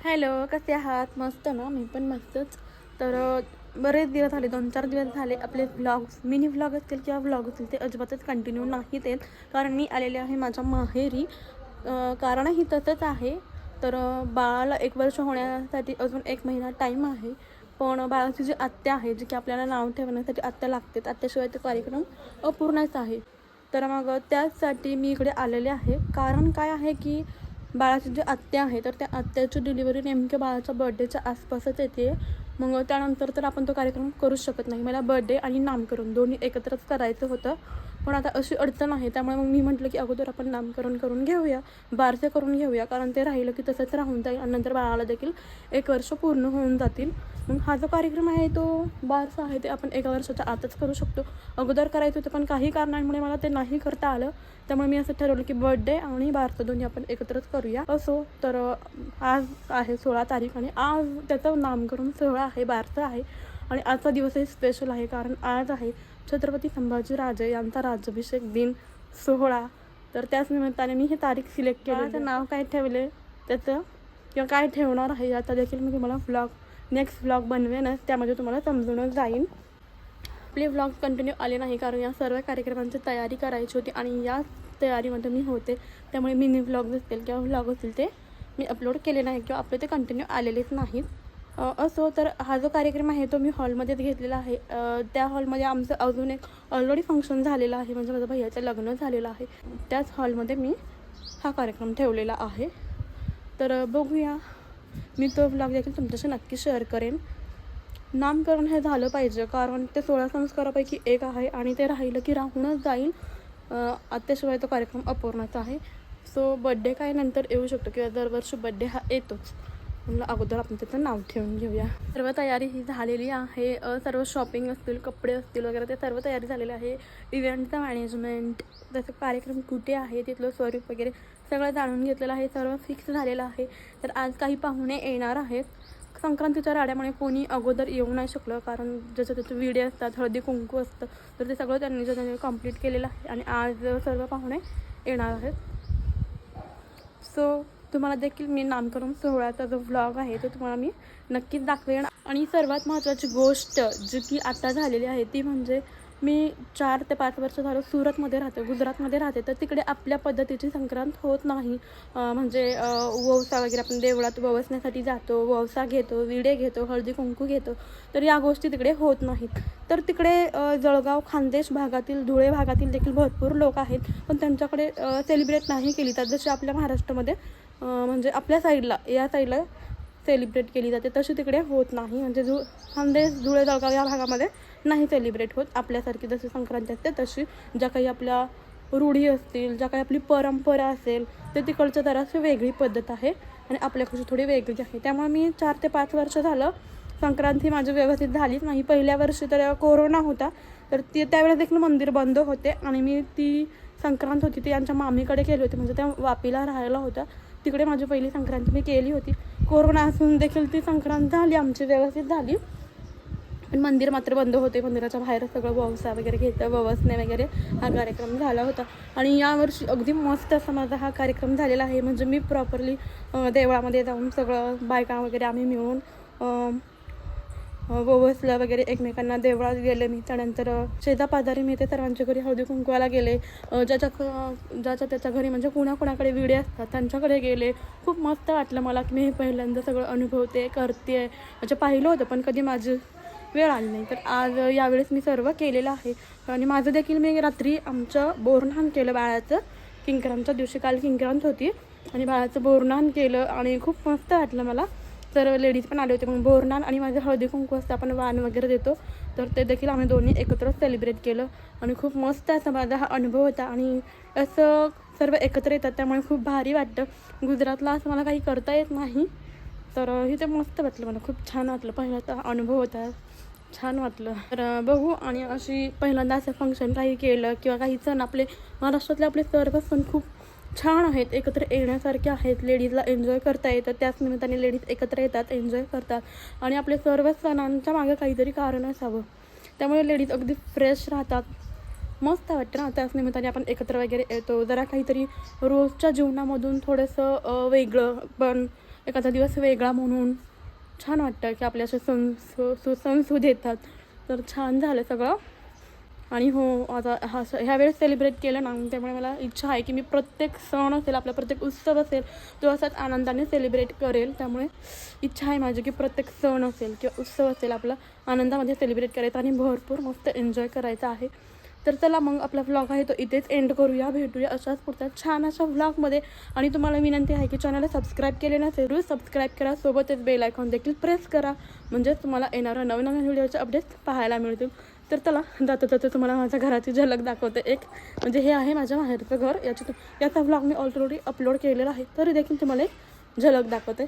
Hello कसे आहात? मस्त ना? मी पण मस्तच. तर बरेच दिवस झाले दोन चार दिवस झाले आपले व्लॉग्स मिनी व्लॉग असतील किंवा व्लॉग असतील ते अजिबातच कंटिन्यू नाहीत आहेत कारण मी आलेले आहे माझ्या माहेरी. कारणही तसंच आहे. तर बाळाला एक वर्ष होण्यासाठी अजून एक महिना टाईम आहे. पण बाळाची जी आत्या आहे जी की आपल्याला नाव ठेवण्यासाठी आत्या लागते आत्याशिवाय तो कार्यक्रम अपूर्णच आहे. तर मग त्याचसाठी मी इकडे आलेले आहे. कारण काय आहे की बाळाची जी आत्या आहे तर त्या आत्याची डिलिव्हरी नेमक्या बाळाच्या बर्थडेच्या आसपासच येते. मग त्यानंतर तर आपण तो कार्यक्रम करूच शकत नाही. मला बर्थडे आणि नामकरण दोन्ही एकत्रच करायचं होतं. पण आता अशी अडचण आहे त्यामुळे मग मी म्हटलं की अगोदर आपण नामकरण करून घेऊया बारसे करून घेऊया कारण ते राहिलं की तसंच राहून जाईल आणि नंतर बाळाला देखील एक वर्ष पूर्ण होऊन जातील. मग हा जो कार्यक्रम आहे तो बारसा आहे ते आपण एका वर्षाच्या आतच करू शकतो. अगोदर करायचं होतं पण काही कारणांमुळे मला ते नाही करता आलं. त्यामुळे मी असं ठरवलं की बर्थडे आणि बारसं दोन्ही आपण एकत्रच करूया. असो तर आज आहे सोळा तारीख आणि आज त्याचं नामकरण सोहळा आहे बारसा आहे. आणि आजचा दिवसही स्पेशल आहे कारण आज आहे छत्रपती संभाजीराजे यांचा राज्याभिषेक दिन सोहळा. तर त्याच निमित्ताने मी हे तारीख सिलेक्ट केलं त्याचं नाव काय ठेवले त्याचं किंवा काय ठेवणार आहे आता देखील मी तुम्हाला व्लॉग नेक्स्ट व्लॉग बनवेनच त्यामध्ये तुम्हाला समजूनच जाईन. आपले व्लॉग कंटिन्यू आले नाही कारण या सर्व कार्यक्रमांची तयारी करायची होती आणि या तयारीमध्ये मी होते. त्यामुळे मिनी व्लॉग असतील किंवा व्लॉग असतील ते मी अपलोड केले नाही किंवा आपले ते कंटिन्यू आलेलेच नाहीत. असो तर हा जो कार्यक्रम आहे तो मी हॉलमध्येच घेतलेला आहे. त्या हॉलमध्ये आमचं अजून एक ऑलरेडी फंक्शन झालेलं आहे म्हणजे माझ्या भैयाचं लग्न झालेलं आहे. त्याच हॉलमध्ये मी हा कार्यक्रम ठेवलेला आहे. तर बघूया. मी तो ब्लॉग देखील तुमच्याशी नक्की शेअर करेन. नामकरण हे झालं पाहिजे कारण ते सोळा संस्कारापैकी एक आहे आणि ते राहिलं की राहूनच जाईल. आत्याशिवाय तो कार्यक्रम अपूर्णच आहे. सो बड्डे काय नंतर येऊ शकतो किंवा दरवर्षी बड्डे हा येतोच. म्हणलं अगोदर आपण त्याचं नाव ठेवून घेऊया. सर्व तयारी ही झालेली आहे. सर्व शॉपिंग असतील कपडे असतील वगैरे ते सर्व तयारी झालेली आहे. इव्हेंटचं मॅनेजमेंट त्याचं कार्यक्रम कुठे आहे तिथलं स्वरूप वगैरे सगळं जाणून घेतलेलं आहे. सर्व फिक्स झालेलं आहे. तर आज काही पाहुणे येणार आहेत. संक्रांतीच्या राड्यामुळे कोणी अगोदर येऊ नाही शकलं. कारण जसं त्याचे विडे असतात हळदी कुंकू असतं तर ते सगळं त्यांनी जर त्यांनी कंप्लीट केलेलं आहे. आणि आज सर्व पाहुणे येणार आहेत. सो तुम्हाला देखील मी नामकरण सोहळ्याचा जो व्लॉग आहे तो तुम्हाला मी नक्कीच दाखवेन. आणि सर्वात महत्त्वाची गोष्ट जी की आता झालेली आहे ती म्हणजे मी चार ते पाच वर्ष झालं सुरतमध्ये राहते गुजरातमध्ये राहते. तर तिकडे आपल्या पद्धतीची संक्रांत होत नाही. म्हणजे वौसा ववसा वगैरे आपण देवळात ववसण्यासाठी जातो ववसा घेतो विडे घेतो हळदी कुंकू घेतो तर या गोष्टी तिकडे होत नाहीत. तर तिकडे जळगाव खानदेश भागातील धुळे भागातील देखील भरपूर लोक आहेत पण त्यांच्याकडे सेलिब्रेट नाही केली. तर जसे आपल्या महाराष्ट्रामध्ये म्हणजे आपल्या साईडला या साईडला सेलिब्रेट केली जाते. तशी तिकडे होत नाही. म्हणजे धु खानदेश धुळे जळगाव या भागामध्ये नाही सेलिब्रेट होत आपल्यासारखी. जशी संक्रांती असते तशी ज्या काही आपल्या रूढी असतील ज्या काही आपली परंपरा असेल ते तिकडचं जराशी वेगळी पद्धत आहे आणि आपल्याकडची थोडी वेगळी आहे. त्यामुळे मी चार ते पाच वर्ष झालं संक्रांती माझी व्यवस्थित झालीच नाही. पहिल्या वर्षी तर कोरोना होता तर ती त्यावेळेस देखील मंदिर बंद होते आणि मी ती संक्रांत होती ती यांच्या मामीकडे केली होती. म्हणजे त्या वापीला राहायला होत्या. तिकडे माझी पहिली संक्रांत मी केली होती. कोरोना असून देखील ती संक्रांत झाली आमची व्यवस्थित झाली. पण मंदिर मात्र बंद होते. मंदिराच्या बाहेर सगळं ववसा वगैरे घेतं ववसने वगैरे हा कार्यक्रम झाला होता. आणि यावर्षी अगदी मस्त असा माझा हा कार्यक्रम झालेला आहे. म्हणजे मी प्रॉपरली देवळामध्ये जाऊन सगळं बायका वगैरे आम्ही मिळून ववसलं वगैरे एकमेकांना देवळात गेले मी. त्यानंतर शेजापाजारी मी ते सर्वांच्या घरी हळदी कुंकवाला गेले. ज्याच्या क- ज्याच्या त्याच्या घरी म्हणजे कुणाकुणाकडे विडे असतात त्यांच्याकडे गेले. खूप मस्त वाटलं मला की मी हे पहिल्यांदा सगळं अनुभवते करते म्हणजे पाहिलं होतं पण कधी माझी वेळ आली नाही. तर आज यावेळेस मी सर्व केलेलं आहे. आणि माझं देखील मी रात्री आमचं बोरनान केलं बाळाचं. किंक्रांतच्या दिवशी काल किंक्रांत होती. आणि बाळाचं बोरनान केलं आणि खूप मस्त वाटलं मला. तर लेडीज पण आले होते मग बोरनान आणि माझं हळदी कुंकू असतं आपण वाण वगैरे देतो. तर ते देखील आम्ही दोन्ही एकत्र सेलिब्रेट केलं आणि खूप मस्त असा माझा हा अनुभव होता आणि असं सर्व एकत्र येतात त्यामुळे खूप भारी वाटतं. गुजरातला असं मला काही करता येत नाही. तर इथे मस्त वाटलं मला खूप छान वाटलं. पहिल्याचा हा अनुभव होता छान वाटलं. तर बघू आणि अशी पहिल्यांदा असं फंक्शन काही केलं किंवा काही सण आपले महाराष्ट्रातले आपले सर्व सण खूप छान आहेत एकत्र येण्यासारखे आहेत लेडीजला एन्जॉय करता येतं त्याच निमित्ताने लेडीज एकत्र येतात एन्जॉय करतात. आणि आपले सर्व सणांच्या मागे काहीतरी कारण असावं. त्यामुळे लेडीज अगदी फ्रेश राहतात. मस्त वाटतं ना त्याच निमित्ताने आपण एकत्र वगैरे येतो. जरा काहीतरी रोजच्या जीवनामधून थोडंसं वेगळं पण एखादा दिवस वेगळा म्हणून छान वाटतं की आपल्या असे सण सु सु- येतात. तर छान झालं सगळं. आणि हो आता हा ह्या वेळेस सेलिब्रेट केलं ना त्यामुळे मला इच्छा आहे की मी प्रत्येक सण असेल आपला प्रत्येक उत्सव असेल तो असाच आनंदाने सेलिब्रेट करेल. त्यामुळे इच्छा आहे माझी की प्रत्येक सण असेल किंवा उत्सव असेल आपला आनंदामध्ये सेलिब्रेट करायचा आणि भरपूर मस्त एन्जॉय करायचा आहे. तर चला मग आपला व्लॉग आहे तो इथेच एंड करूया भेटूया अशाच पुढच्या छान अशा व्लॉगमध्ये आणि तुम्हाला विनंती आहे की चॅनलला सबस्क्राईब केले नसेल रोज सबस्क्राईब करा. सोबतच बेल आयकॉन देखील प्रेस करा. म्हणजेच तुम्हाला येणाऱ्या नवीन नवीन व्हिडिओचे अपडेट्स पाहायला मिळतील. तर चला जाता जाता तुम्हाला माझ्या घराची झलक दाखवते एक. म्हणजे हे आहे माझ्या माहेरचं घर. याची याचा व्लॉग मी ऑलरेडी अपलोड केलेला आहे. तरी देखील तुम्हाला एक झलक दाखवते.